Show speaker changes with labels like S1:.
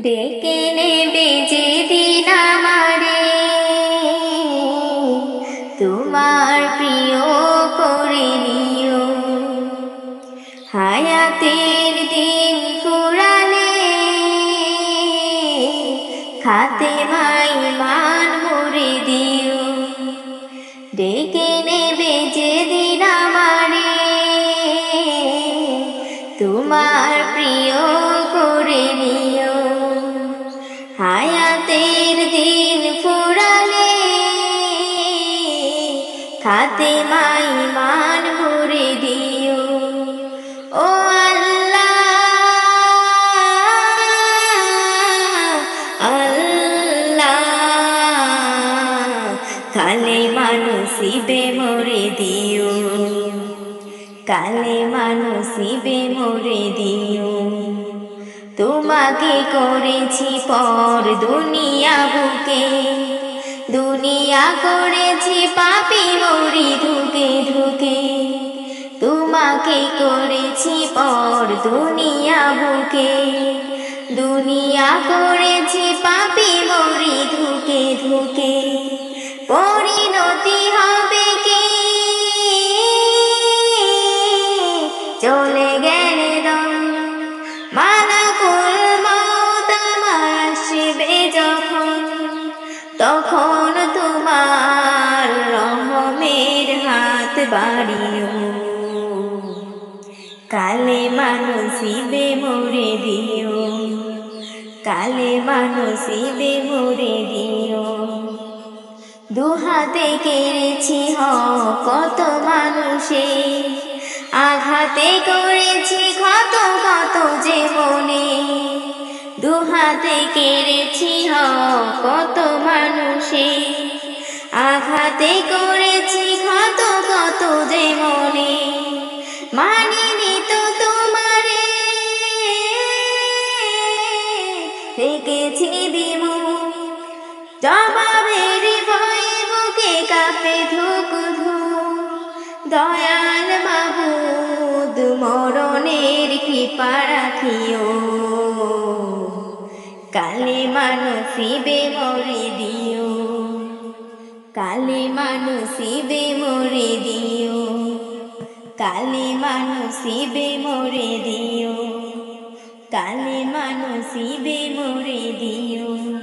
S1: ডেকে নেবে যে দিন আমারে। তোমার প্রিয় করে নিও। হায়াতের দিন ফুরালে খাতে মাই মান মুড়ে দিও। ডেকে নেবে যে দিন আমারে। তোমার প্রিয় করে নিও। হায়াতের দিন ফুরালে খাতে মাই মান ভরে দিও ও আল্লাহ আল্লাহ, কালে মানুষিবে মরে দিও কালে মানুষিবে মরে দিও তোমাকে করেছি পর দুনিয়া বুকে। দুনিয়া করেছি পাপি মরি ধুকে ধুকে। তোমাকে করেছি পর দুনিয়া বুকে। দুনিয়া করেছি পাপি মরি ধুকে ধুকে। পরিণতি হবে কালে মানুষিবে মরে দিও। কালে মানুষিবে মরে দিও। দুহাতে কেড়েছি হ, কত মানুষে। আঘাতে করেছি কত কত যে মনে দুহাতে কেড়েছি হ, কত মানুষে। আঘাতে করেছি জবাবের ভয়ে বুকে কাঁপে ধুক দয়াল মাবুদ মরণের কৃপা রাখিও। কালে মানসিবে মরে দিও। কালে মানসিবে মরে দিও। কালে মানসিবে মরে দিও। কালে মানসিবে মরে দিও।